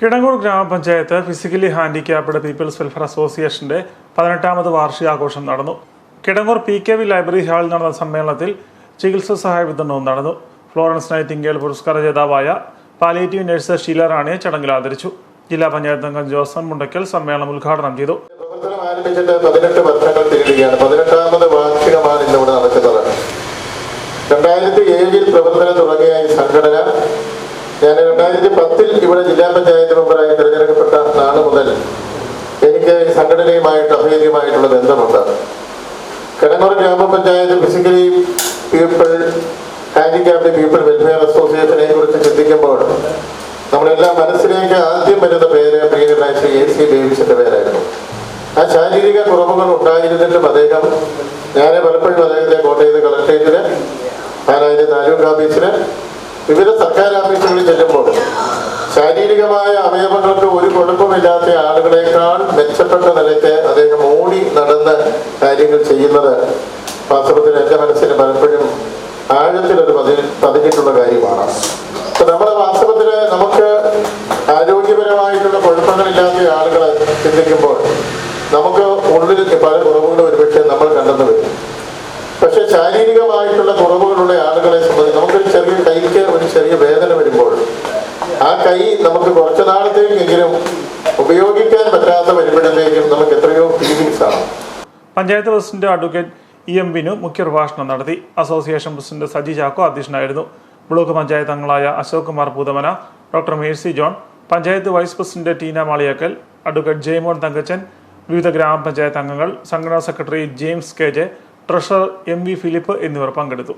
കിടങ്ങൂർ ഗ്രാമപഞ്ചായത്ത് physically handicapped people's welfare അസോസിയേഷന്റെ പതിനെട്ടാമത് വാർഷികാഘോഷം നടന്നു. Kidangoor P K V library ഹാളിൽ നടന്ന സമ്മേളനത്തിൽ ചികിത്സാ സഹായ വിതരണവും നടന്നു. ഫ്ലോറൻസ് നൈറ്റിംഗേൽ പുരസ്കാര ജേതാവായ പാലിയേറ്റീവ് നഴ്സ് ഷീല റാണിയെ ചടങ്ങിൽ ആദരിച്ചു. ജില്ലാ പഞ്ചായത്ത് അംഗം ജോസൺ മുണ്ടക്കൽ സമ്മേളനം ഉദ്ഘാടനം ചെയ്തു. രണ്ടായിരത്തി ഏഴിൽ പ്രവർത്തനം തുടങ്ങിയ ഈ സംഘടന ഞാൻ രണ്ടായിരത്തി പത്തിൽ ഇവിടെ ജില്ലാ പഞ്ചായത്ത് മെമ്പറായി തിരഞ്ഞെടുക്കപ്പെട്ട നാൾ മുതൽ എനിക്ക് സംഘടനയുമായിട്ട് അഭേദ്യമായിട്ടുള്ള ബന്ധമുണ്ട് കിടങ്ങൂർ ഗ്രാമപഞ്ചായത്ത് physically people handicapped people welfare അസോസിയേഷനെ കുറിച്ച് ചിന്തിക്കുമ്പോൾ നമ്മളെല്ലാം മനസ്സിലേക്ക് ആദ്യം വരുന്ന പേര് പ്രിയങ്കരായ ശ്രീ എ സി ബേബിസിന്റെ പേരായിരുന്നു. ആ ശാരീരിക കുറവുകൾ ഉണ്ടായിരുന്നിട്ടും അദ്ദേഹം ഞാൻ പലപ്പോഴും അദ്ദേഹത്തെ കോട്ടയത്ത് കളക്ടറേറ്റിൽ ഞാനതിന്റെ താലൂക്ക് ഓഫീസിൽ വിവിധ സർക്കാർ ഓഫീസുകളിൽ ചെല്ലുമ്പോൾ ശാരീരികമായ അവയവങ്ങൾക്ക് ഒരു കുഴപ്പമില്ലാത്ത ആളുകളെക്കാൾ മെച്ചപ്പെട്ട നിലയ്ക്ക് അദ്ദേഹം ഓടി നടന്ന് കാര്യങ്ങൾ ചെയ്യുന്നത് വാസ്തവത്തിൽ എന്റെ മനസ്സിന് പലപ്പോഴും ആഴത്തിലൊരു പതി പതിഞ്ഞിട്ടുള്ള കാര്യമാണ്. അപ്പൊ നമ്മുടെ വാസ്തവത്തിൽ നമുക്ക് ആരോഗ്യപരമായിട്ടുള്ള കുഴപ്പങ്ങളില്ലാത്ത ആളുകളെ ചിന്തിക്കുമ്പോൾ നമുക്ക് കൈ നമുക്ക് കുറച്ചു നാളത്തേക്കെങ്കിലും ഉപയോഗിക്കാൻ പറ്റാത്ത വരുമ്പോഴത്തേക്കും നമുക്ക് എത്രയോ ഫീലിങ്സ് ആണ്. Panchayat president advocate E M Binu മുഖ്യപ്രഭാഷണം നടത്തി. അസോസിയേഷൻ പ്രസിഡന്റ് സജി ചാക്കോ അധ്യക്ഷനായിരുന്നു. ബ്ലോക്ക് പഞ്ചായത്ത് അംഗങ്ങളായ Ashok Kumar Poothamana doctor Mercy John panchayat vice president Teena Maliyakkal advocate Jaimon Thankachan വിവിധ ഗ്രാമപഞ്ചായത്ത് അംഗങ്ങൾ സംഘടനാ secretary James K J treasurer M V Philip എന്നിവർ പങ്കെടുത്തു.